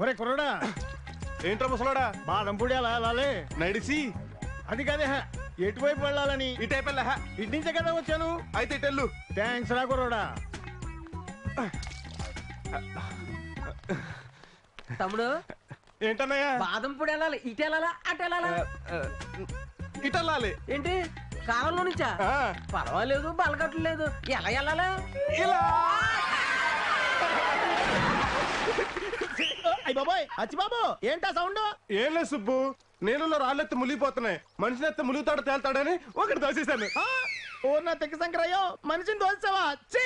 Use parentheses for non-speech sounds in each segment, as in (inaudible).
ఒరే కుర్రడా. ఏంట్రా ముసలాడా? బాదం పొడి అలా వెళ్ళాలి నడిచి అది కాదే ఎటువైపు వెళ్ళాలని? ఈ టైప్ వెళ్ళా ఇటు నుంచే కదా వచ్చాను? అయితే ఇటెళ్ళు థ్యాంక్స్ రా కుర్రోడా. తమ్ముడు ఏంటన్నయ్యా? బాదం పొడి వెళ్ళాలి. ఇటు వెళ్ళాలా? అటు వెళ్ళాలా? ఇటెళ్ళాలి ఏంటి? కాలంలో నుంచా? ఆ, పర్వాలేదు బలగట్లు లేదు ఎలా వెళ్ళాలా? ఇలా. అయ్య బాబాయ్ అచ్చి బాబు ఏంటా సౌండ్? ఏం లేదు సుబ్బు. నీళ్ళలో రాళ్ళెత్తి మునిగిపోతున్నాయి. మనిషిని ఎత్తి ములుగుతాడు తేల్తాడని ఒకటి దోసేశాను ఓ నా తెక్క శంకరయ్యో మనిషిని దోచావా ఛీ!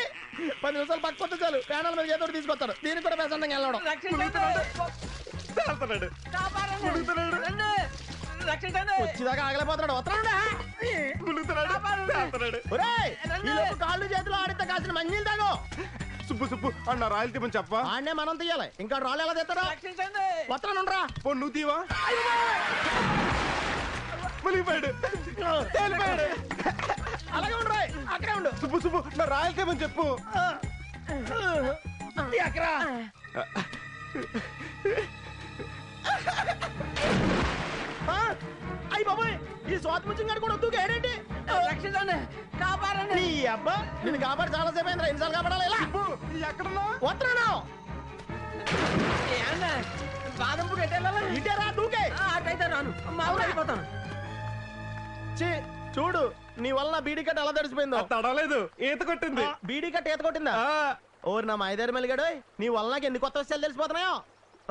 పది నిమిషాలు పక్కొస్తే చాలు. ప్యానల్ మీద ఏదో తీసుకొస్తాడు. దీనికి కూడా ప్రశాంతంగా వెళ్ళడం. తేల్తాడు. రక్షించండి. వచ్చేదాకా ఆగలేకపోతున్నాడు. వస్తున్నాడా? ములుగుతున్నాడు తేల్తాడు కాళ్ళు చేతులు ఆడితే కాసిన మంజీలు తాగు. సుబ్బు సుబ్బు. అన్న రాయలు తీమని చెప్పా ఆడనే మనం తీయాలి. ఇంకా రాళ్ళు ఎలా తెస్తాడు రక్షించండి. వస్తున్నానురా పో నువ్వు తీవా? మునిగిపోయాడు. తేలిపోయాడు. అలాగే ఉండరా అక్కడే ఉండు. సుబ్బు సుబ్బు. నా రాయలు తీమని చెప్పు. అయ్యి బాబాయ్ ఈ స్వాతి ముచ్చింగాడు కూడా వద్దు ఏడేంటి? రక్షించండి. కాపాడండి నీ అబ్బా నిన్ను కాపాడి చాలా సేపు అయిందిరా. ఎన్నిసార్లు కాపాడాలి ఇలా? ఎక్కడున్నా వస్తున్నాను? బాదం ఇటేరా దూకే. అటైతే రాను. మా ఊరు చూడు నీ వల్ల బీడీ కట్ట ఎలా తడిసిపోయిందో. తడలేదు ఈత కొట్టింది. బీడీ కట్ట ఈత కొట్టిందా? ఆ, ఓరి నా మాయదారి మెలిగాడు నీ వల్ల నాకు ఎన్ని కొత్త విషయాలు తెలిసిపోతున్నాయో?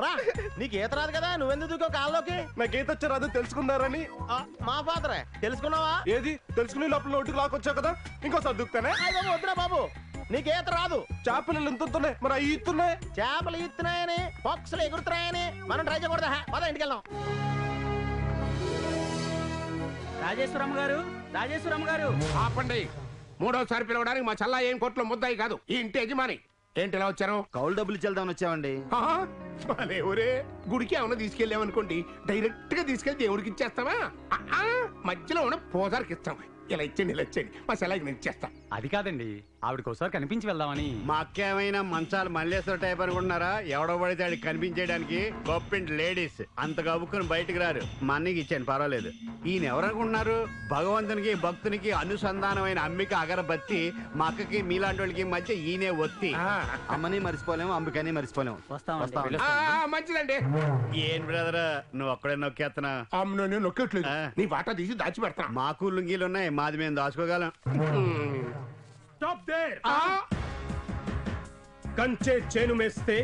రా. నీకు ఈత రాదు కదా నువ్వెందుకు దూకో కాల్లోకి నాకు ఈత వచ్చారు అది తెలుసుకున్నారని. ఆ, మా ఫాదరే తెలుసుకున్నావా? ఏది? తెలుసుకునే లోపల నోటికి లాక్కొచ్చావు కదా ఇంకోసారి దుక్కుతానే అయ్య బాబు, వద్దురా బాబు. నీకు ఈత రాదు. చేపలు ఎంత ఉంటున్నాయి మరి అవి ఇస్తున్నాయి? చేపలు ఈత్తున్నాయని పక్షులు ఎగురుతున్నాయని మనం ట్రై చేయకూడదా? పద ఇంటికి వెళ్దాం. రాజేశ్వరం గారు రాజేశ్వరం గారు. ఆపండి. మూడోసారి పిలవడానికి మా చల్లా ఏం కోట్లో ముద్దాయి కాదు. ఈ ఇంటి యజమాని. ఏంటి ఇలా వచ్చారు? కౌలు డబ్బులు ఇచ్చేద్దామని వచ్చామండి. భలే ఊరే. గుడికి ఏమన్నా తీసుకెళ్ళామనుకోండి డైరెక్ట్గా తీసుకెళ్ళి దేవుడికి ఇచ్చేస్తావా మధ్యలో ఉన్న పోదారికి ఇస్తాం. ఇలా ఇచ్చేయండి ఇలా ఇచ్చేయండి. మా సెలవుకి నేను ఇచ్చేస్తా. అది కాదండి. ఆవిడకి ఒకసారి కనిపించి వెళ్దామని. మా అక్క ఏమైనా మంచాలు మల్లేశ్వర టైప్ అనుకుంటున్నారా? ఎవడో పడితే ఆడికి కనిపించేయడానికి గొప్పింటి లేడీస్. అంత గబుక్కుని బయటకు రారు. మా అన్నకి ఇచ్చాను పర్వాలేదు. ఈయన ఎవరనుకుంటున్నారు భగవంతునికి భక్తునికి అనుసంధానమైన అమ్మిక అగరబత్తి మా అక్కకి మీలాంటి వాళ్ళకి మధ్య ఈయనే ఒత్తి. ఆ, అమ్మని మర్చిపోలేము అంబికని మర్చిపోలేము. ఆ, ఆ, మంచిదండి. ఏం బ్రదర్ నువ్వు ఒక్కడే నొక్కేస్తున్నా అమ్మను నేను నొక్కట్లేదు ఆ. నీ వాటా తీసి దాచి పెడతా మాకు లుంగీలు ఉన్నాయి మాది మేము దాచుకోగలం. స్టాప్ దేర్ ఆ, కంచే చేను మేస్తే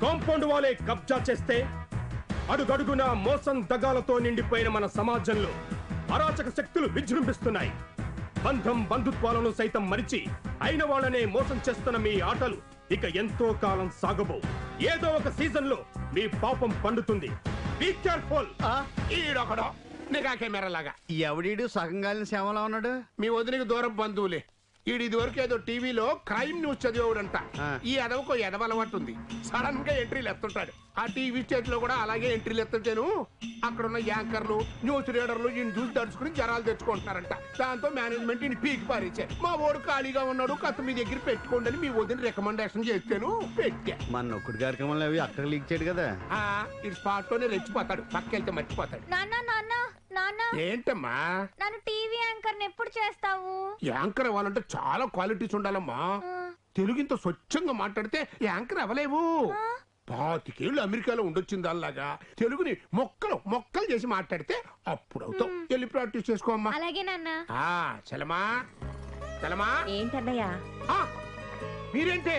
కాంపౌండ్ వాలే కబ్జా చేస్తే అడుగడుగున మోసం దగాలతో నిండిపోయిన మన సమాజంలో అరాచక శక్తులు విజృంభిస్తున్నాయి. బంధం బంధుత్వాలను సైతం మరిచి అయిన వాళ్ళనే మోసం చేస్తున్న మీ ఆటలు ఇక ఎంతో కాలం సాగబో ఏదో ఒక సీజన్లో మీ పాపం పండుతుంది. బీ కేర్ఫుల్ ఈడొకడు. నిఘా కెమెరా లాగా ఎవడీడు సగం గాలిన సేవలో ఉన్నాడు? మీ వదిలికి దూరం బంధువులే. ఈడు ఇదివరకు ఏదో టీవీలో క్రైమ్ న్యూస్ చదివేవాడంట. ఈ ఎదవకు ఎదవ అలవాటు ఉంది సడన్గా ఎంట్రీలు ఎత్తుంటాడు ఆ టీవీ స్టేట్లో కూడా అలాగే ఎంట్రీలు ఎత్తుంటాను అక్కడ ఉన్న యాంకర్లు న్యూస్ రీడర్లు ఈయన చూసి దడుచుకుని జనాలు తెచ్చుకుంటున్నారంట. దాంతో మేనేజ్మెంట్ ఈయన పీకి పారేశారు. మా ఓడు ఖాళీగా ఉన్నాడు కథ మీ దగ్గర పెట్టుకోండి అని మీ వదిన రికమెండేషన్ చేస్తాను పెట్టా. మన నొక్కుడు కార్యక్రమంలో అవి అక్కడ లీక్ చేయడు కదా. ఆ, ఈడు స్పాట్లోనే రెచ్చిపోతాడు పక్కెళ్తే మర్చిపోతాడు. నాన్న నాన్న నాన్న. ఏంటమ్మా? నన్ను టీవీ యాంకర్ ఎప్పుడు చేస్తావు? యాంకర్ అవ్వాలంటే చాలా క్వాలిటీస్ ఉండాలమ్మా. తెలుగు ఇంత స్వచ్ఛంగా మాట్లాడితే యాంకర్ అవ్వలేవు. పాతికేళ్ళు అమెరికాలో ఉండొచ్చింది అలాగా తెలుగుని మొక్కలు మొక్కలు చేసి మాట్లాడితే అప్పుడు అవుతావు వెళ్ళి ప్రాక్టీస్ చేసుకోమ్మా అలాగే నాన్న. ఆ చలమా. చలమా. ఏంటన్నయ్యా? ఆ, మీరేంటే?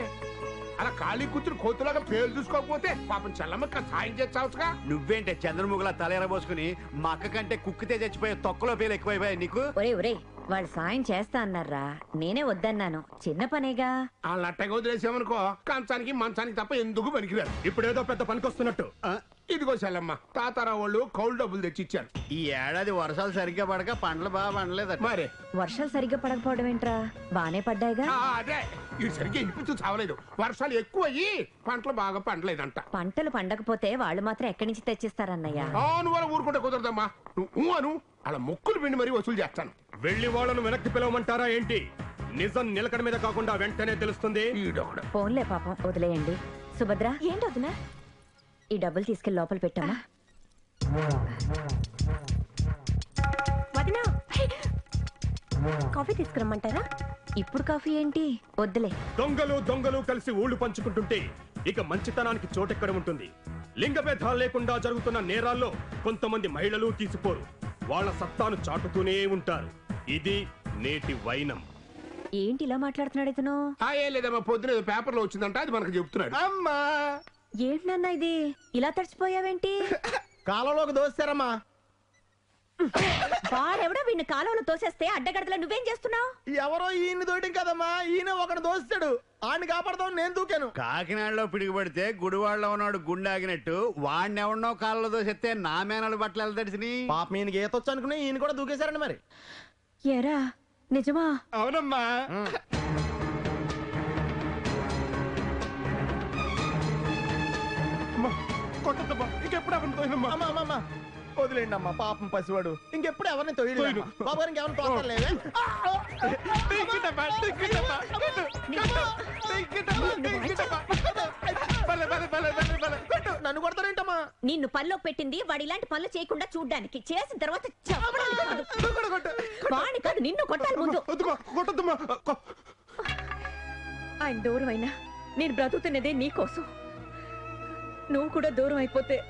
అలా ఖాళీ కూతురు కోతులాగా పేరు చూసుకోకపోతే పాపం చల్లమ్మక్క సాయం చేస్తావుగా నువ్వేంటే చంద్రముఖలా తలేరబోసుకుని మా అక్క కంటే కుక్కితే చచ్చిపోయే తొక్కలో పేలు ఎక్కువైపోయాయి నీకు? ఒరే ఒరే వాళ్ళు సాయం చేస్తా అన్నారా? నేనే వద్దన్నాను. చిన్న పనేగా? వాళ్ళ అట్టగా వదిలేసామనుకో కంచానికి మంచానికి తప్ప ఎందుకు పనికిరారు? ఇప్పుడేదో పెద్ద పనికొస్తున్నట్టు. ఆ, ఇదిగో సెల్లమ్మ తాతారావు వాళ్ళు కౌలు డబ్బులు తెచ్చి ఇచ్చారు ఈ ఏడాది వర్షాలు సరిగ్గా పడక పంటలు బాగా పండలేదట. మరే. వర్షాలు సరిగ్గా పడకపోవడం ఏంట్రా? బానే పడ్డాయిగా? ఆ, అదే. ఇది సరిగ్గా ఇనిపించు చావలేదు. వర్షాలు ఎక్కువ అయ్యి పంటలు బాగా పండలేదంట. పంటలు పండకపోతే వాళ్ళు మాత్రం ఎక్కడి నుంచి తెచ్చిస్తారన్నయ్య? నువ్వు అలా ఊరుకుంటే కుదరదమ్మా. నువ్వు ఊ అను అలా మొక్కులు పిండి మరీ వసూలు చేస్తాను. వెళ్ళి వాళ్ళను వెనక్కి పిలవమంటారా ఏంటి? నిజం నిలకడ మీద కాకుండా వెంటనే తెలుస్తుంది. ఫోన్లే పాపం వదిలేయండి. సుభద్ర? ఏంటి వదినా? ఈ డబ్బులు తీసుకెళ్ళి లోపల పెట్టమ్మా. వదినా కాఫీ తీసుకురమ్మంటారా? ఇప్పుడు కాఫీ ఏంటి? వద్దులే. దొంగలు దొంగలు కలిసి ఊళ్ళు పంచుకుంటుంటే ఇక మంచితనానికి చోటెక్కడ ఉంటుంది? లింగ భేదాలు లేకుండా జరుగుతున్న నేరాల్లో కొంతమంది మహిళలు తీసిపోరు. వాళ్ళ సత్తాను చాటుతూనే ఉంటారు. ఇది నేటి వైనం. ఏంటి ఇలా మాట్లాడుతున్నాడు ఇతను? లేదమ్మా పొద్దున ఏదో పేపర్లో వచ్చిందంట అది మనకు చెప్తున్నాడు. అమ్మా! ఏంటి నాన్న ఇది? ఇలా తడిచిపోయావేంటి? కాలంలోకి దోస్తారమ్మా. వాడెవడో వీడిని కాలంలో తోసేస్తే అడ్డగడతలో నువ్వేం చేస్తున్నావు? ఎవరో ఈయన దోయటం కదమ్మా. ఈయన ఒకడు దోస్తాడు. ఆడిని కాపాడదాం నేను దూకాను. కాకినాడలో పిడుగుపడితే గుడివాడలో ఉన్నాడు గుండె ఆగినట్టు వాడిని ఎవడనో కాళ్ళలో దోసెత్తే నా మేనలు బట్టలు తడిసిని పాప ఈయనకి ఈతొచ్చు అనుకుని ఈయన కూడా దూకేశారండి మరి. ఎరా నిజమా? అవునమ్మా. కొట్టొద్దమ్మా. ఇంకెప్పుడు ఎవరిని తోయనమ్మా? అమ్మా అమ్మా అమ్మా. వదిలేండి అమ్మా పాపం పసివాడు. ఇంకెప్పుడు ఎవరిని తొయ్యడు బాబు గారికి ఎవరిని తోస్తలేవే టిక్కిటమ్మా, టిక్కిటమ్మా, టిక్కిటమ్మా, టిక్కిటమ్మా. భలే, భలే, భలే, భలే, భలే. కొట్టు. నన్ను కొడతారేంటమ్మా? నిన్ను పనిలో పెట్టింది వాడు ఇలాంటి పనులు చేయకుండా చూడ్డానికి. చేసిన తర్వాత చెప్పడానికి కాదు. కొట్టు, కొట్టు. వాడిని కాదు నిన్ను కొట్టాలి ముందు. వద్దమ్మా, కొట్టొద్దమ్మా. కొ- ఆయన దూరం అయినా నేను బ్రతుకుతున్నదే నీకోసం. నువ్వు కూడా దూరం అయిపోతే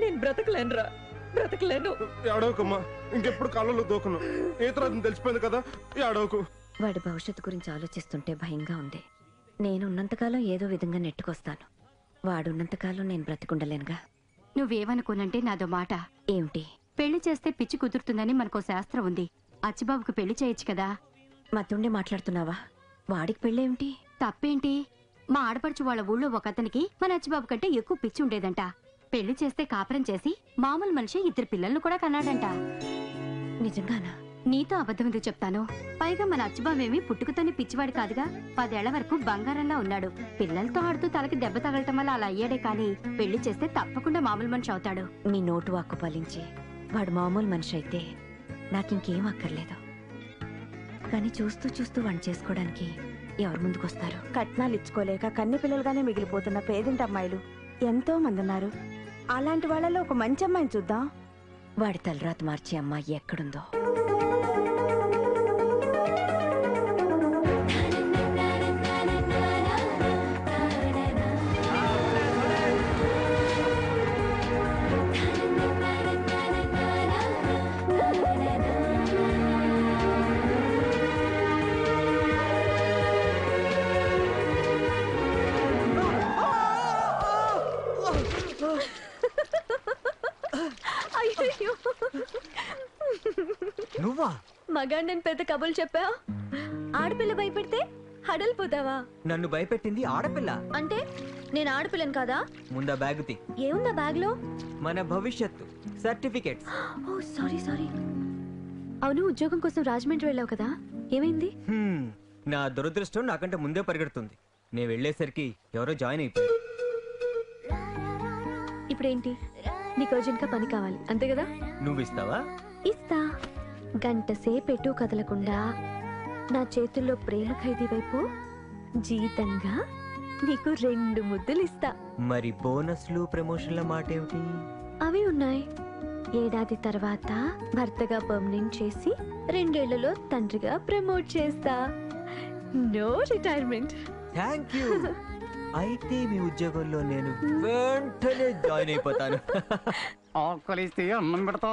నేను బ్రతకలేనురా. బ్రతకలేను. ఏడవకమ్మా ఇంకెప్పుడు కాళ్ళలో దూకను. ఈతరాజు తెలిసిపోయింది కదా ఏడవకు. వాడి భవిష్యత్తు గురించి ఆలోచిస్తుంటే భయంగా ఉంది. నేను ఉన్నంతకాలం ఏదో విధంగా నెట్టుకొస్తాను. వాడున్నంతకాలం నేను బ్రతికుండలేనుగా. నువ్వేమనుకోనంటే నాదో మాట. ఏమిటి? పెళ్ళి చేస్తే పిచ్చి కుదురుతుందని మనకో శాస్త్రం ఉంది. అచ్చిబాబుకు పెళ్ళి చేయొచ్చు కదా. మతుండి మాట్లాడుతున్నావా? వాడికి పెళ్ళేమిటి? తప్పేంటి? మా ఆడపడుచు వాళ్ళ ఊళ్ళో ఒక అతనికి మన అచ్చిబాబు కంటే ఎక్కువ పిచ్చి ఉండేదంట. పెళ్ళి చేస్తే కాపురం చేసి మామూలు మనిషి ఇద్దరు పిల్లల్ని కూడా కన్నాడంట. నిజంగానా? నీతో అబద్ధం ఎందుకు చెప్తాను? పైగా మన అచ్చిబాబేమి పుట్టుకతోనే పిచ్చివాడు కాదుగా. పదేళ్ళ వరకు బంగారంలా ఉన్నాడు. పిల్లలతో ఆడుతూ తలకి దెబ్బ తగలటం వల్ల అలా అయ్యాడే కానీ పెళ్ళి చేస్తే తప్పకుండా మామూలు మనిషి అవుతాడు. మీ నోటు వాక్కు పాలించి వాడు మామూలు మనిషి అయితే నాకింకేం అక్కర్లేదు. కానీ చూస్తూ చూస్తూ వంట చేసుకోవడానికి ఎవరు ముందుకొస్తారు? కట్నాలు ఇచ్చుకోలేక కన్నె పిల్లలుగానే మిగిలిపోతున్న పేదింటి అమ్మాయిలు ఎంతో మంది ఉన్నారు. అలాంటి వాళ్ళలో ఒక మంచి అమ్మాయిని చూద్దాం. వాడి తలరాత మార్చే అమ్మాయి ఎక్కడుందో. మగాండని పెద్ద కబులు చెప్పా ఆడపిల్ల భయపెడితే హడలిపోతావా నన్ను భయపెట్టింది ఆడపిల్ల. అంటే నేను ఆడపిల్లను కాదా? ముందా బ్యాగ్ తీ. ఏముందా బ్యాగ్లో మన భవిష్యత్తు. సర్టిఫికెట్స్. Oh sorry sorry. అవును ఉద్యోగం కోసం రాజమండ్రి వెళ్ళావు కదా? ఏమైంది? నా దురదృష్టం నాకంటే ముందే పరిగెడుతుంది. నేను వెళ్ళేసరికి ఎవరో జాయిన్ అయిపోయారు. ఇప్పుడేంటి? నీకు అర్జెంట్గా పని కావాలి. అంతే కదా? నువ్వు ఇస్తావా? ఇస్తా. గంట సేపు ఎటు కదలకుండా నా చేతుల్లో ప్రేమ ఖైదీ వైపు జీతంగా నీకు రెండు ముద్దులు ఇస్తా మరి బోనస్లు ప్రమోషన్ల మాట ఏమిటి అవి ఉన్నాయి. ఏడాది తర్వాత భర్తగా పర్మనెంట్ చేసి రెండేళ్ళలో తండ్రిగా ప్రమోట్ చేస్తా. No retirement. Thank you. (laughs) అయితే మీ ఉద్యోగంలో నేను వెంటనే జాయిన్ అయిపోతాను. ఆకలిస్తే అన్నం పెడతా